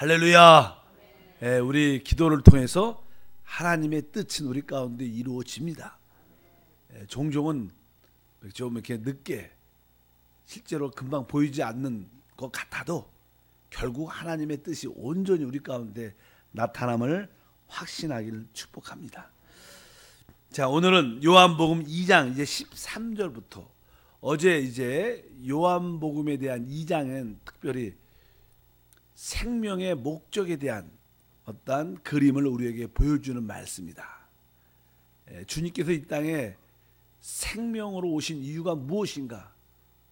할렐루야. 예, 우리 기도를 통해서 하나님의 뜻은 우리 가운데 이루어집니다. 예, 종종은 좀 이렇게 늦게 실제로 금방 보이지 않는 것 같아도 결국 하나님의 뜻이 온전히 우리 가운데 나타남을 확신하기를 축복합니다. 자, 오늘은 요한복음 2장 이제 13절부터 어제 이제 요한복음에 대한 2장은 특별히 생명의 목적에 대한 어떠한 그림을 우리에게 보여주는 말씀이다. 예, 주님께서 이 땅에 생명으로 오신 이유가 무엇인가?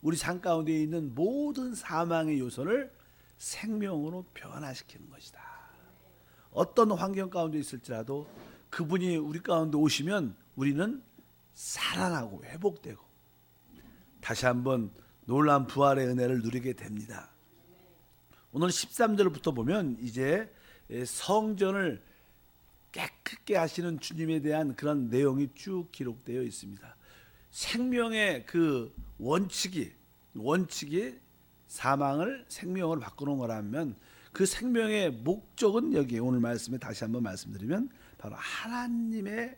우리 삶 가운데 있는 모든 사망의 요소를 생명으로 변화시키는 것이다. 어떤 환경 가운데 있을지라도 그분이 우리 가운데 오시면 우리는 살아나고 회복되고 다시 한번 놀라운 부활의 은혜를 누리게 됩니다. 오늘 13절부터 보면 이제 성전을 깨끗게 하시는 주님에 대한 그런 내용이 쭉 기록되어 있습니다. 생명의 그 원칙이 원칙이 사망을 생명으로 바꾸는 거라면 그 생명의 목적은 여기 오늘 말씀에 다시 한번 말씀드리면 바로 하나님의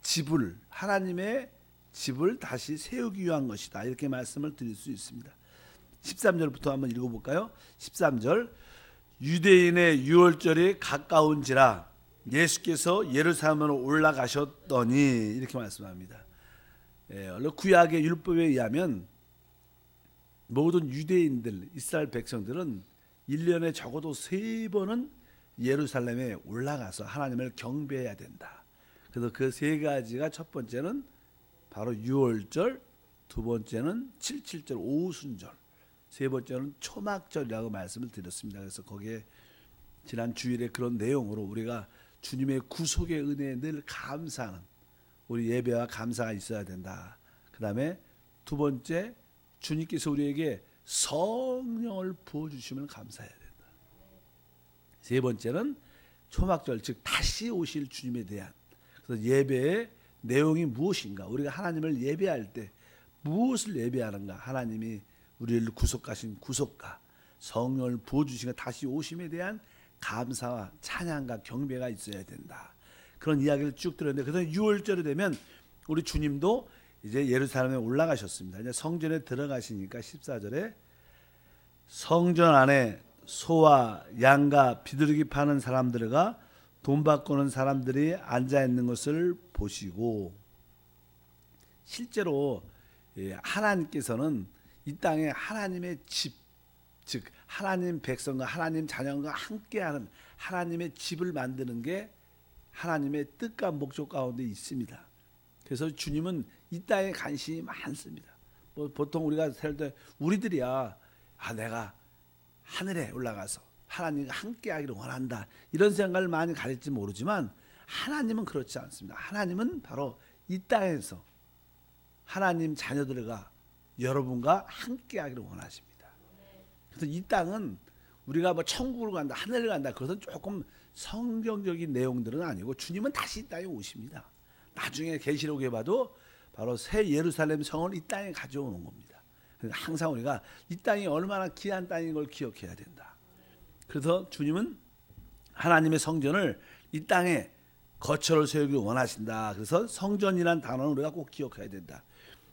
집을 하나님의 집을 다시 세우기 위한 것이다. 이렇게 말씀을 드릴 수 있습니다. 13절부터 한번 읽어 볼까요? 13절 유대인의 유월절이 가까운지라 예수께서 예루살렘으로 올라가셨더니 이렇게 말씀합니다. 예, 원래 구약의 율법에 의하면 모든 유대인들 이스라엘 백성들은 1년에 적어도 세 번은 예루살렘에 올라가서 하나님을 경배해야 된다. 그래서 그 세 가지가 첫 번째는 바로 유월절, 두 번째는 칠칠절 오순절, 세 번째는 초막절이라고 말씀을 드렸습니다. 그래서 거기에 지난 주일에 그런 내용으로 우리가 주님의 구속의 은혜에 늘 감사하는 우리 예배와 감사가 있어야 된다. 그 다음에 두 번째 주님께서 우리에게 성령을 부어주시면 감사해야 된다. 세 번째는 초막절 즉 다시 오실 주님에 대한 그래서 예배의 내용이 무엇인가 우리가 하나님을 예배할 때 무엇을 예배하는가 하나님이 우리를 구속하신 구속가 성령을 부어주신 다시 오심에 대한 감사와 찬양과 경배가 있어야 된다. 그런 이야기를 쭉 들었는데 그래서 6월절이 되면 우리 주님도 이제 예루살렘에 올라가셨습니다. 이제 성전에 들어가시니까 14절에 성전 안에 소와 양과 비둘기 파는 사람들과 돈 바꾸는 사람들이 앉아 있는 것을 보시고 실제로 예, 하나님께서는 이 땅에 하나님의 집, 즉 하나님 백성과 하나님 자녀가 함께하는 하나님의 집을 만드는 게 하나님의 뜻과 목적 가운데 있습니다. 그래서 주님은 이 땅에 관심이 많습니다. 뭐 보통 우리가 살 때 우리들이야 아 내가 하늘에 올라가서 하나님과 함께하기를 원한다 이런 생각을 많이 가질지 모르지만 하나님은 그렇지 않습니다. 하나님은 바로 이 땅에서 하나님 자녀들과 여러분과 함께하기를 원하십니다. 그래서 이 땅은 우리가 뭐 천국으로 간다, 하늘을 간다. 그것은 조금 성경적인 내용들은 아니고 주님은 다시 이 땅에 오십니다. 나중에 계시록에 봐도 바로 새 예루살렘 성을 이 땅에 가져오는 겁니다. 항상 우리가 이 땅이 얼마나 귀한 땅인 걸 기억해야 된다. 그래서 주님은 하나님의 성전을 이 땅에 거처를 세우기 원하신다. 그래서 성전이란 단어는 우리가 꼭 기억해야 된다.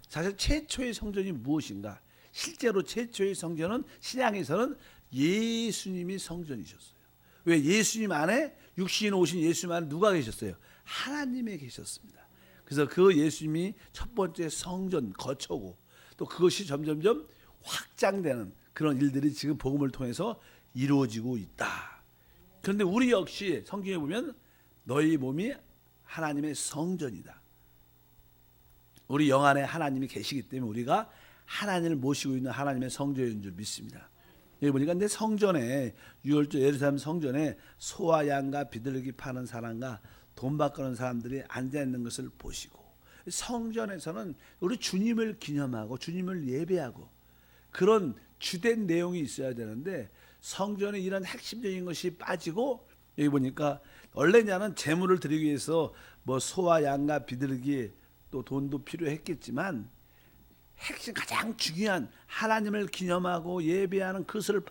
사실 최초의 성전이 무엇인가? 실제로 최초의 성전은 신앙에서는 예수님이 성전이셨어요. 왜 예수님 안에 육신 오신 예수님 안에 누가 계셨어요? 하나님에 계셨습니다. 그래서 그 예수님이 첫 번째 성전 거처고 또 그것이 점점점 확장되는 그런 일들이 지금 복음을 통해서 이루어지고 있다. 그런데 우리 역시 성경에 보면 너희 몸이 하나님의 성전이다. 우리 영 안에 하나님이 계시기 때문에 우리가 하나님을 모시고 있는 하나님의 성전인 줄 믿습니다. 여기 보니까 내 성전에 유월절 예루살렘 성전에 소와 양과 비둘기 파는 사람과 돈 바꾸는 사람들이 앉아 있는 것을 보시고 성전에서는 우리 주님을 기념하고 주님을 예배하고 그런 주된 내용이 있어야 되는데 성전에 이런 핵심적인 것이 빠지고 여기 보니까 원래냐는 재물을 드리기 위해서 뭐 소와 양과 비둘기 또 돈도 필요했겠지만 핵심 가장 중요한 하나님을 기념하고 예배하는 그것을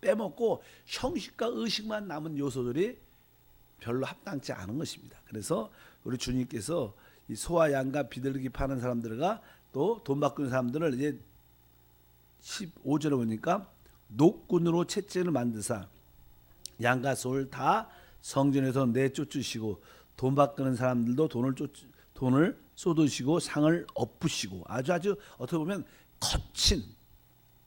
빼먹고 형식과 의식만 남은 요소들이 별로 합당치 않은 것입니다. 그래서 우리 주님께서 이 소와 양과 비둘기 파는 사람들과 또 돈 바꾸는 사람들을 이제 15절에 보니까 녹군으로 채찍을 만드사 양과 소를 다 성전에서 내쫓으시고 돈 바꾸는 사람들도 돈을 쫓 돈을 쏟으시고 상을 엎으시고 아주 아주 어떻게 보면 거친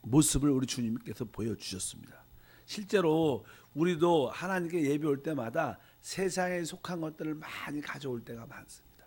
모습을 우리 주님께서 보여주셨습니다. 실제로 우리도 하나님께 예배 올 때마다 세상에 속한 것들을 많이 가져올 때가 많습니다.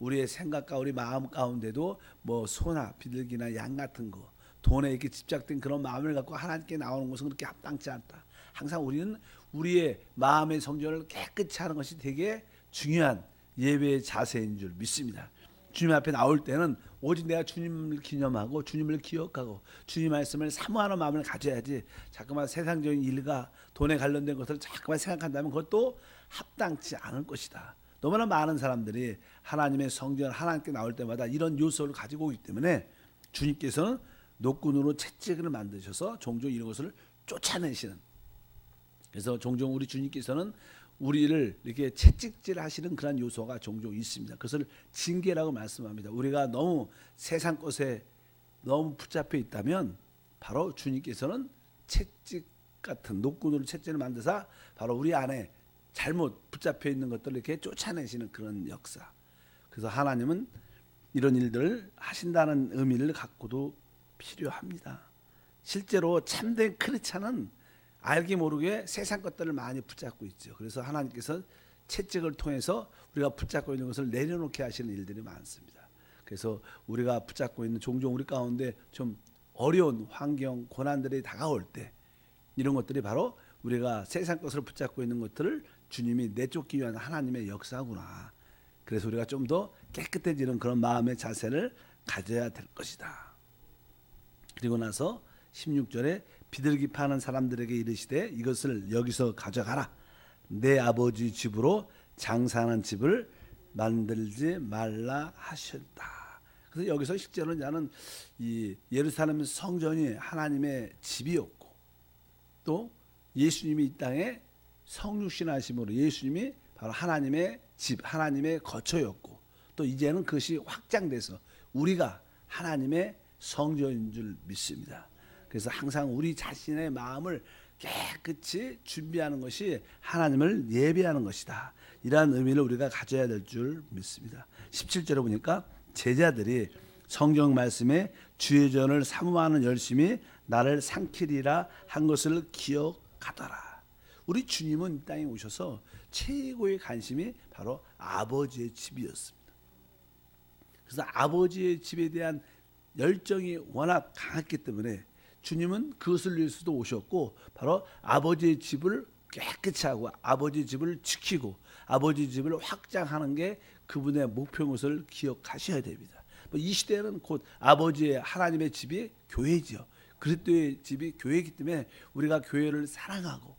우리의 생각과 우리 마음 가운데도 뭐 소나 비둘기나 양 같은 거 돈에 이렇게 집착된 그런 마음을 갖고 하나님께 나오는 것은 그렇게 합당치 않다. 항상 우리는 우리의 마음의 성전을 깨끗이 하는 것이 되게 중요한 예배의 자세인 줄 믿습니다. 주님 앞에 나올 때는 오직 내가 주님을 기념하고 주님을 기억하고 주님 말씀을 사모하는 마음을 가져야지 자꾸만 세상적인 일과 돈에 관련된 것을 자꾸만 생각한다면 그것도 합당치 않을 것이다. 너무나 많은 사람들이 하나님의 성전 하나님께 나올 때마다 이런 요소를 가지고 오기 때문에 주님께서는 노끈으로 채찍을 만드셔서 종종 이런 것을 쫓아내시는 그래서 종종 우리 주님께서는 우리를 이렇게 채찍질 하시는 그런 요소가 종종 있습니다. 그것을 징계라고 말씀합니다. 우리가 너무 세상 것에 너무 붙잡혀 있다면 바로 주님께서는 채찍 같은 노끈으로 채찍을 만드사 바로 우리 안에 잘못 붙잡혀 있는 것들을 이렇게 쫓아내시는 그런 역사. 그래서 하나님은 이런 일들을 하신다는 의미를 갖고도 필요합니다. 실제로 참된 크리스찬은 알게 모르게 세상 것들을 많이 붙잡고 있죠. 그래서 하나님께서 채찍을 통해서 우리가 붙잡고 있는 것을 내려놓게 하시는 일들이 많습니다. 그래서 우리가 붙잡고 있는 종종 우리 가운데 좀 어려운 환경, 고난들이 다가올 때 이런 것들이 바로 우리가 세상 것을 붙잡고 있는 것들을 주님이 내쫓기 위한 하나님의 역사구나. 그래서 우리가 좀 더 깨끗해지는 그런 마음의 자세를 가져야 될 것이다. 그리고 나서 16절에 비둘기 파는 사람들에게 이르시되 이것을 여기서 가져가라. 내 아버지 집으로 장사하는 집을 만들지 말라 하셨다. 그래서 여기서 실제로 나는 이 예루살렘 성전이 하나님의 집이었고 또 예수님이 이 땅에 성육신하심으로 예수님이 바로 하나님의 집, 하나님의 거처였고 또 이제는 그것이 확장돼서 우리가 하나님의 성전인 줄 믿습니다. 그래서 항상 우리 자신의 마음을 깨끗이 준비하는 것이 하나님을 예배하는 것이다. 이러한 의미를 우리가 가져야 될 줄 믿습니다. 17절에 보니까 제자들이 성경 말씀에 주의 전을 사모하는 열심히 나를 상키리라 한 것을 기억하더라. 우리 주님은 이 땅에 오셔서 최고의 관심이 바로 아버지의 집이었습니다. 그래서 아버지의 집에 대한 열정이 워낙 강했기 때문에 주님은 그것을 위해서도 오셨고 바로 아버지의 집을 깨끗이 하고 아버지 집을 지키고 아버지 집을 확장하는 게 그분의 목표인 것을 기억하셔야 됩니다. 뭐이 시대는 곧 아버지의 하나님의 집이 교회지요. 그리스도의 집이 교회이기 때문에 우리가 교회를 사랑하고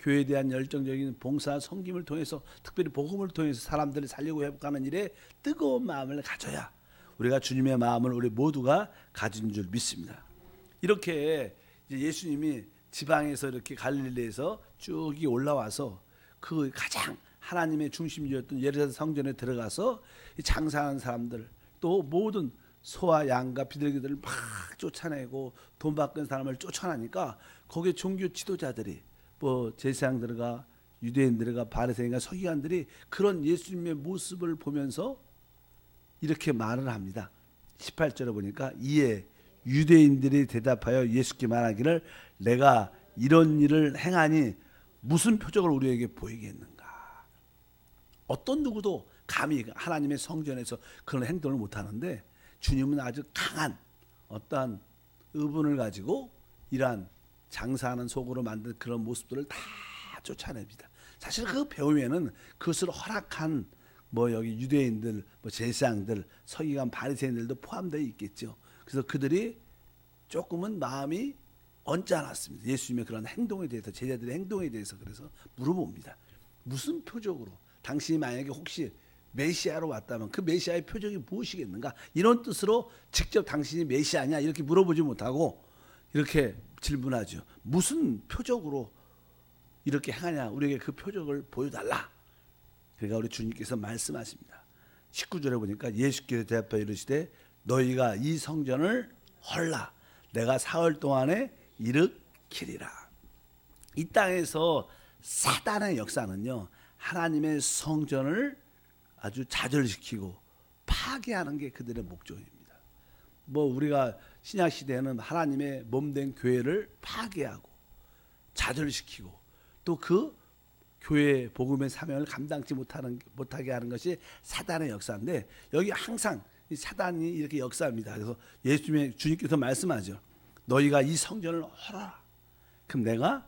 교회에 대한 열정적인 봉사 섬김을 통해서 특별히 복음을 통해서 사람들을 살리고 회복하는 일에 뜨거운 마음을 가져야 우리가 주님의 마음을 우리 모두가 가진 줄 믿습니다. 이렇게 예수님이 지방에서 이렇게 갈릴리에서 쭉 올라와서 그 가장 하나님의 중심지였던 예루살렘 성전에 들어가서 장사하는 사람들 또 모든 소와 양과 비둘기들을 막 쫓아내고 돈 바꾼 사람을 쫓아내니까 거기에 종교 지도자들이 뭐 제사장들과 유대인들과 바리새인과 서기관들이 그런 예수님의 모습을 보면서 이렇게 말을 합니다. 18절에 보니까 이에 유대인들이 대답하여 예수께 말하기를 내가 이런 일을 행하니 무슨 표적을 우리에게 보이겠는가? 어떤 누구도 감히 하나님의 성전에서 그런 행동을 못 하는데 주님은 아주 강한 어떠한 의분을 가지고 이러한 장사하는 속으로 만든 그런 모습들을 다 쫓아냅니다. 사실 그 배움에는 그것을 허락한 뭐 여기 유대인들, 뭐 제사장들, 서기관 바리새인들도 포함되어 있겠죠. 그래서 그들이 조금은 마음이 언짢았습니다. 예수님의 그런 행동에 대해서 제자들의 행동에 대해서 그래서 물어봅니다. 무슨 표적으로 당신이 만약에 혹시 메시아로 왔다면 그 메시아의 표적이 무엇이겠는가? 이런 뜻으로 직접 당신이 메시아냐 이렇게 물어보지 못하고 이렇게 질문하죠. 무슨 표적으로 이렇게 행하냐? 우리에게 그 표적을 보여달라. 그러니까 우리 주님께서 말씀하십니다. 19절에 보니까 예수께서 대답하여 이르시되 너희가 이 성전을 헐라 내가 사흘 동안에 일으키리라. 이 땅에서 사단의 역사는요. 하나님의 성전을 아주 좌절시키고 파괴하는 게 그들의 목적입니다. 뭐 우리가 신약 시대에는 하나님의 몸된 교회를 파괴하고 좌절시키고 또 그 교회 복음의 사명을 감당치 못하는 못하게 하는 것이 사단의 역사인데 여기 항상 사단이 이렇게 역사합니다. 그래서 예수님의 주님께서 말씀하죠. 너희가 이 성전을 헐어라. 그럼 내가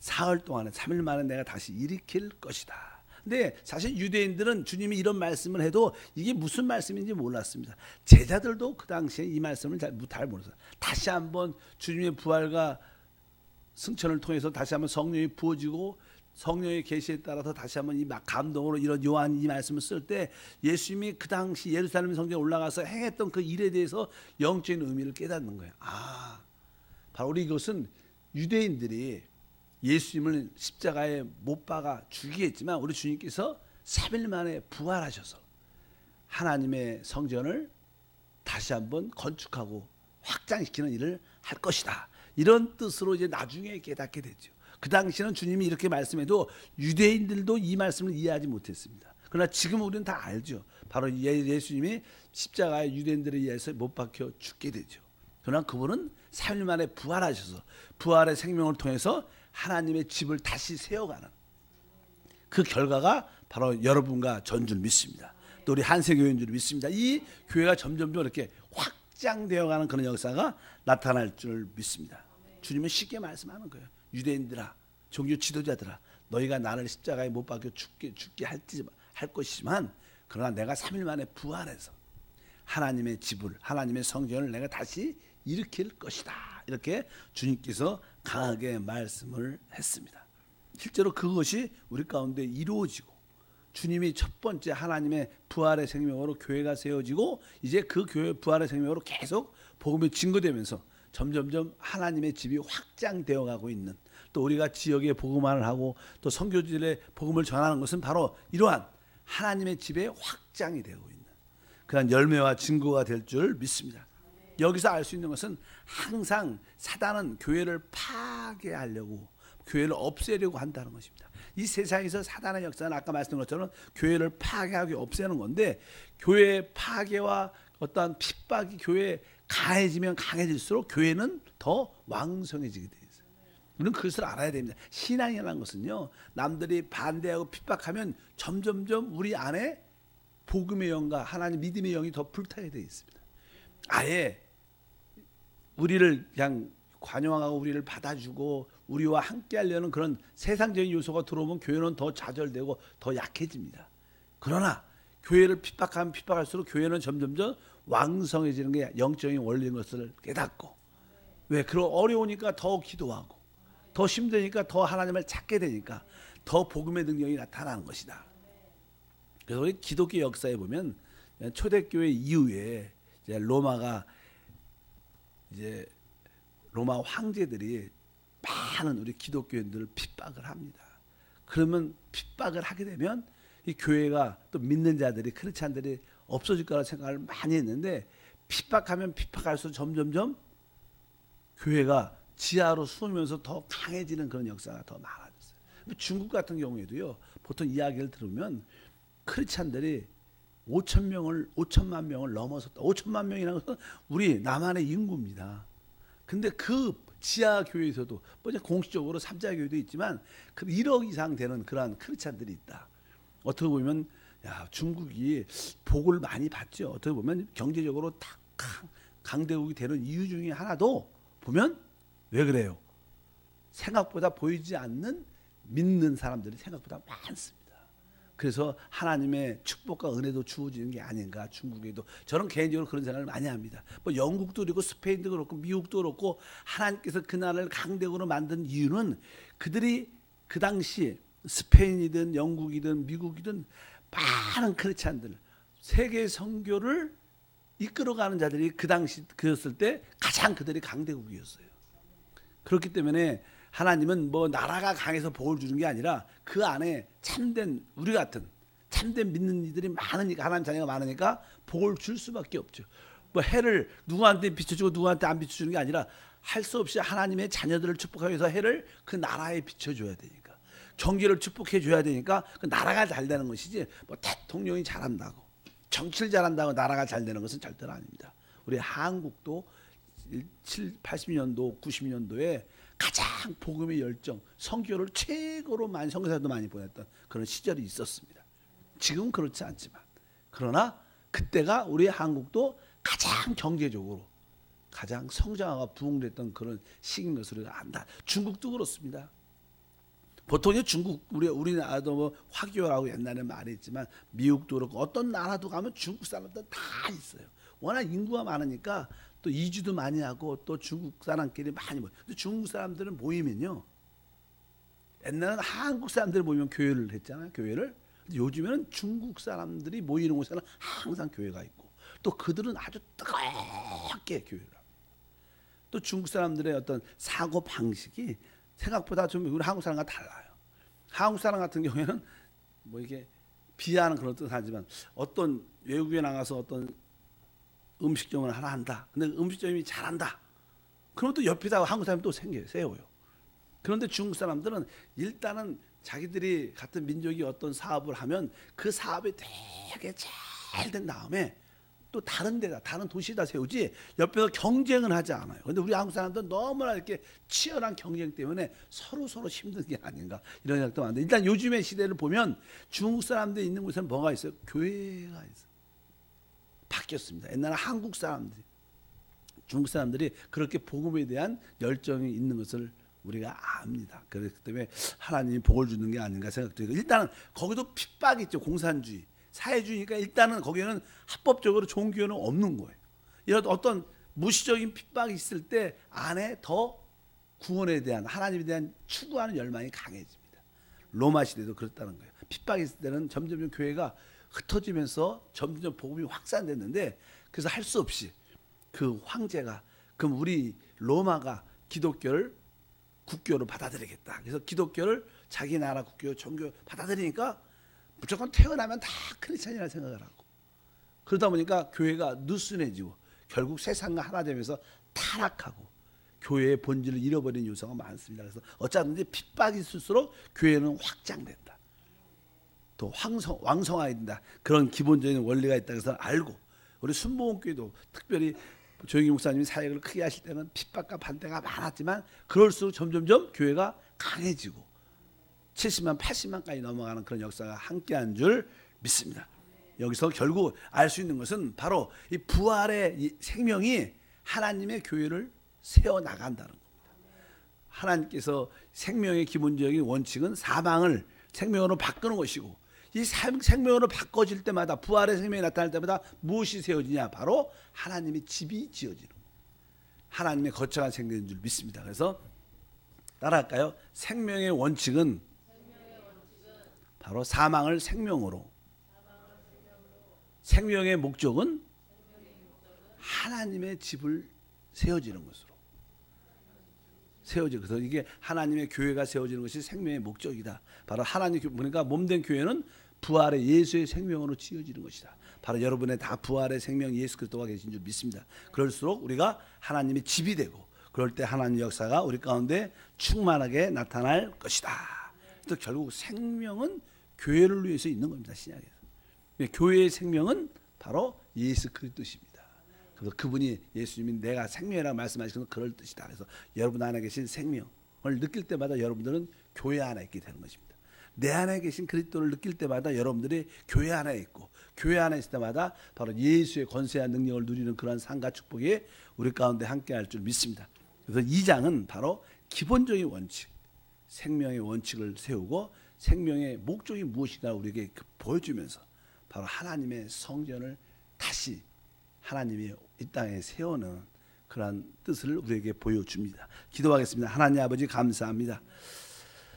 사흘 동안에 3일 만에 내가 다시 일으킬 것이다. 근데 사실 유대인들은 주님이 이런 말씀을 해도 이게 무슨 말씀인지 몰랐습니다. 제자들도 그 당시에 이 말씀을 잘, 잘 몰랐어요. 다시 한번 주님의 부활과 승천을 통해서 다시 한번 성령이 부어지고 성령의 계시에 따라서 다시 한번 이 감동으로 이런 요한 이 말씀을 쓸 때 예수님이 그 당시 예루살렘 성전에 올라가서 행했던 그 일에 대해서 영적인 의미를 깨닫는 거예요. 아, 바로 이것은 유대인들이 예수님을 십자가에 못 박아 죽이겠지만 우리 주님께서 3일 만에 부활하셔서 하나님의 성전을 다시 한번 건축하고 확장시키는 일을 할 것이다. 이런 뜻으로 이제 나중에 깨닫게 되죠. 그 당시는 주님이 이렇게 말씀해도 유대인들도 이 말씀을 이해하지 못했습니다. 그러나 지금 우리는 다 알죠. 바로 예, 예수님이 십자가에 유대인들에 의해서 못 박혀 죽게 되죠. 그러나 그분은 3일 만에 부활하셔서 부활의 생명을 통해서 하나님의 집을 다시 세워가는 그 결과가 바로 여러분과 전줄 믿습니다. 또 우리 한세교회인 줄 믿습니다. 이 교회가 점점점 이렇게 확장되어가는 그런 역사가 나타날 줄 믿습니다. 주님은 쉽게 말씀하는 거예요. 유대인들아, 종교 지도자들아, 너희가 나를 십자가에 못 박혀 죽게 죽게 할지 할 것이지만 그러나 내가 3일 만에 부활해서 하나님의 집을 하나님의 성전을 내가 다시 일으킬 것이다. 이렇게 주님께서 강하게 말씀을 했습니다. 실제로 그것이 우리 가운데 이루어지고 주님이 첫 번째 하나님의 부활의 생명으로 교회가 세워지고 이제 그 교회 부활의 생명으로 계속 복음이 증거되면서 점점점 하나님의 집이 확장되어 가고 있는 또 우리가 지역에 복음화를 하고 또 선교지에 복음을 전하는 것은 바로 이러한 하나님의 집에 확장이 되고 있는 그런 열매와 증거가 될 줄 믿습니다. 여기서 알 수 있는 것은 항상 사단은 교회를 파괴하려고 교회를 없애려고 한다는 것입니다. 이 세상에서 사단의 역사는 아까 말씀드린 것처럼 교회를 파괴하고 없애는 건데 교회 파괴와 어떠한 핍박이 교회에 강해지면 강해질수록 교회는 더 왕성해지게 돼 있어요. 우리는 그것을 알아야 됩니다. 신앙이라는 것은요, 남들이 반대하고 핍박하면 점점점 우리 안에 복음의 영과 하나님 믿음의 영이 더 불타게 돼 있습니다. 아예 우리를 그냥 관용하고 우리를 받아주고 우리와 함께하려는 그런 세상적인 요소가 들어오면 교회는 더 좌절되고 더 약해집니다. 그러나 교회를 핍박하면 핍박할수록 교회는 점점점 왕성해지는 게 영적인 원리인 것을 깨닫고 왜 그런 어려우니까 더 기도하고 더 힘드니까 더 하나님을 찾게 되니까 더 복음의 능력이 나타나는 것이다. 그래서 우리 기독교 역사에 보면 초대교회 이후에 이제 로마가 이제 로마 황제들이 많은 우리 기독교인들을 핍박을 합니다. 그러면 핍박을 하게 되면 이 교회가 또 믿는 자들이 크리스찬들이 없어질 거라 생각을 많이 했는데 핍박하면 핍박할수록 점점점 교회가 지하로 숨으면서 더 강해지는 그런 역사가 더 많아졌어요. 중국 같은 경우에도요. 보통 이야기를 들으면 크리스찬들이 5천 명을 5천만 명을 넘어섰다. 5천만 명이라는 것은 우리 남한의 인구입니다. 근데 그 지하 교회에서도 뭐 공식적으로 삼자 교회도 있지만 그 1억 이상 되는 그러한 크리스찬들이 있다. 어떻게 보면 야 중국이 복을 많이 받죠. 어떻게 보면 경제적으로 딱 강대국이 되는 이유 중에 하나도 보면 왜 그래요? 생각보다 보이지 않는 믿는 사람들이 생각보다 많습니다. 그래서 하나님의 축복과 은혜도 주어지는 게 아닌가 중국에도 저는 개인적으로 그런 생각을 많이 합니다. 뭐 영국도 그렇고 스페인도 그렇고 미국도 그렇고 하나님께서 그 나라를 강대국으로 만든 이유는 그들이 그 당시 스페인이든 영국이든 미국이든 많은 크리스찬들 세계 선교를 이끌어가는 자들이 그 당시 그였을 때 가장 그들이 강대국이었어요. 그렇기 때문에 하나님은 뭐 나라가 강해서 복을 주는 게 아니라 그 안에 참된 우리 같은 참된 믿는 이들이 많으니까 하나님 자녀가 많으니까 복을 줄 수밖에 없죠. 뭐 해를 누구한테 비춰주고 누구한테 안 비춰주는 게 아니라 할 수 없이 하나님의 자녀들을 축복하기 위해서 해를 그 나라에 비춰줘야 되니까 경제를 축복해 줘야 되니까 그 나라가 잘 되는 것이지 뭐 대통령이 잘한다고 정치를 잘한다고 나라가 잘 되는 것은 절대로 아닙니다. 우리 한국도 7, 80년도, 90년도에 가장 복음의 열정, 성교를 최고로 많이 성교사도 많이 보냈던 그런 시절이 있었습니다. 지금 그렇지 않지만 그러나 그때가 우리 한국도 가장 경제적으로 가장 성장하고 부흥됐던 그런 시기인 것을 안다. 중국도 그렇습니다. 보통 중국 우리 우리나라도 뭐 화교라고 옛날에 말했지만 미국도 그렇고 어떤 나라도 가면 중국 사람들 다 있어요. 워낙 인구가 많으니까 또 이주도 많이 하고 또 중국 사람끼리 많이 모여. 근데 중국 사람들은 모이면요. 옛날에는 한국 사람들 모이면 교회를 했잖아요. 교회를. 근데 요즘에는 중국 사람들이 모이는 곳에는 항상 교회가 있고 또 그들은 아주 뜨겁게 교회를 합니다. 또 중국 사람들의 어떤 사고 방식이 생각보다 좀 우리 한국 사람과 달라요. 한국 사람 같은 경우에는 뭐 이게 비하는 그런 뜻 하지만 어떤 외국에 나가서 어떤 음식점을 하나 한다. 근데 음식점이 잘한다. 그럼 또 옆에다가 한국 사람이 또 생겨요. 세워요. 그런데 중국 사람들은 일단은 자기들이 같은 민족이 어떤 사업을 하면 그 사업이 되게 잘 된 다음에 또 다른 데다 다른 도시에다 세우지 옆에서 경쟁을 하지 않아요. 근데 우리 한국 사람들은 너무나 이렇게 치열한 경쟁 때문에 서로 서로 힘든 게 아닌가 이런 생각도 많은데 일단 요즘의 시대를 보면 중국 사람들이 있는 곳에는 뭐가 있어요? 교회가 있어요. 바뀌었습니다. 옛날에 한국 사람들이 중국 사람들이 그렇게 복음에 대한 열정이 있는 것을 우리가 압니다. 그렇기 때문에 하나님이 복을 주는 게 아닌가 생각되고 일단은 거기도 핍박이 있죠. 공산주의, 사회주의니까 일단은 거기는 합법적으로 교회는 없는 거예요. 이런 어떤 무시적인 핍박이 있을 때 안에 더 구원에 대한 하나님에 대한 추구하는 열망이 강해집니다. 로마 시대도 그렇다는 거예요. 핍박이 있을 때는 점점 교회가 흩어지면서 점점 복음이 확산됐는데 그래서 할 수 없이 그 황제가 그럼 우리 로마가 기독교를 국교로 받아들이겠다. 그래서 기독교를 자기 나라 국교 종교 받아들이니까 무조건 태어나면 다 크리스천이라 생각을 하고 그러다 보니까 교회가 느슨해지고 결국 세상과 하나 되면서 타락하고 교회의 본질을 잃어버린 요소가 많습니다. 그래서 어쩌든지 핍박이 있을수록 교회는 확장된다. 또 황성, 왕성해야 된다. 그런 기본적인 원리가 있다 그래서 알고 우리 순복음교회도 특별히 조영기 목사님이 사역을 크게 하실 때는 핍박과 반대가 많았지만 그럴수록 점점점 교회가 강해지고 70만 80만까지 넘어가는 그런 역사가 함께한 줄 믿습니다. 여기서 결국 알 수 있는 것은 바로 이 부활의 생명이 하나님의 교회를 세워 나간다는 겁니다. 하나님께서 생명의 기본적인 원칙은 사망을 생명으로 바꾸는 것이고 이 생명으로 바꿔질 때마다 부활의 생명이 나타날 때마다 무엇이 세워지냐? 바로 하나님의 집이 지어지는 하나님의 거처가 생기는 줄 믿습니다. 그래서 따라할까요? 생명의 원칙은 바로 사망을 생명으로 생명의 목적은 하나님의 집을 세워지는 것으로 세워지 그래서 이게 하나님의 교회가 세워지는 것이 생명의 목적이다. 바로 하나님 그러니까 몸된 교회는 부활의 예수의 생명으로 지어지는 것이다. 바로 여러분의 다 부활의 생명 예수 그리스도가 계신 줄 믿습니다. 그럴수록 우리가 하나님의 집이 되고 그럴 때 하나님 역사가 우리 가운데 충만하게 나타날 것이다. 또 결국 생명은 교회를 위해서 있는 겁니다. 신약에서. 교회의 생명은 바로 예수 그리스도십니다. 그래서 그분이 예수님이 내가 생명이라고 말씀하시는 그럴 뜻이다. 그래서 여러분 안에 계신 생명을 느낄 때마다 여러분들은 교회 안에 있게 되는 것입니다. 내 안에 계신 그리스도를 느낄 때마다 여러분들이 교회 안에 있고 교회 안에 있을 때마다 바로 예수의 권세와 능력을 누리는 그런 상과 축복이 우리 가운데 함께 할 줄 믿습니다. 그래서 이 장은 바로 기본적인 원칙, 생명의 원칙을 세우고 생명의 목적이 무엇인가 우리에게 그 보여주면서 바로 하나님의 성전을 다시 하나님이 이 땅에 세우는 그러한 뜻을 우리에게 보여줍니다. 기도하겠습니다. 하나님 아버지 감사합니다.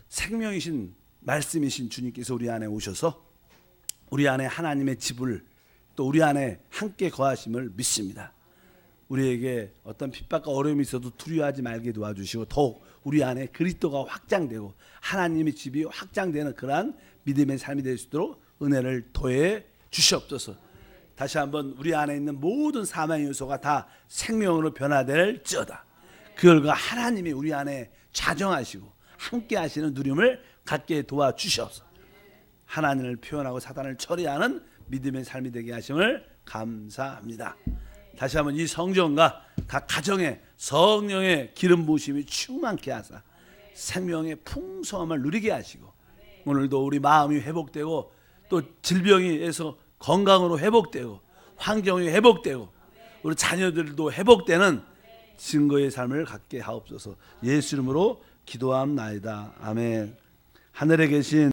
생명이신 말씀이신 주님께서 우리 안에 오셔서 우리 안에 하나님의 집을 또 우리 안에 함께 거하심을 믿습니다. 우리에게 어떤 핍박과 어려움이 있어도 두려워하지 말게 도와주시고 더욱 우리 안에 그리스도가 확장되고 하나님의 집이 확장되는 그러한 믿음의 삶이 될 수 있도록 은혜를 더해 주시옵소서. 다시 한번 우리 안에 있는 모든 사망 요소가 다 생명으로 변화될지어다. 그걸과 하나님이 우리 안에 자정하시고 함께 하시는 누림을 갖게 도와주시옵소서. 하나님을 표현하고 사단을 처리하는 믿음의 삶이 되게 하심을 감사합니다. 다시 한번 이 성전과 각 가정에 성령의 기름 부으심이 충만케 하사 생명의 풍성함을 누리게 하시고 오늘도 우리 마음이 회복되고 또 질병에서 건강으로 회복되고 환경이 회복되고 우리 자녀들도 회복되는 증거의 삶을 갖게 하옵소서. 예수 이름으로 기도함나이다. 아멘. 하늘에 계신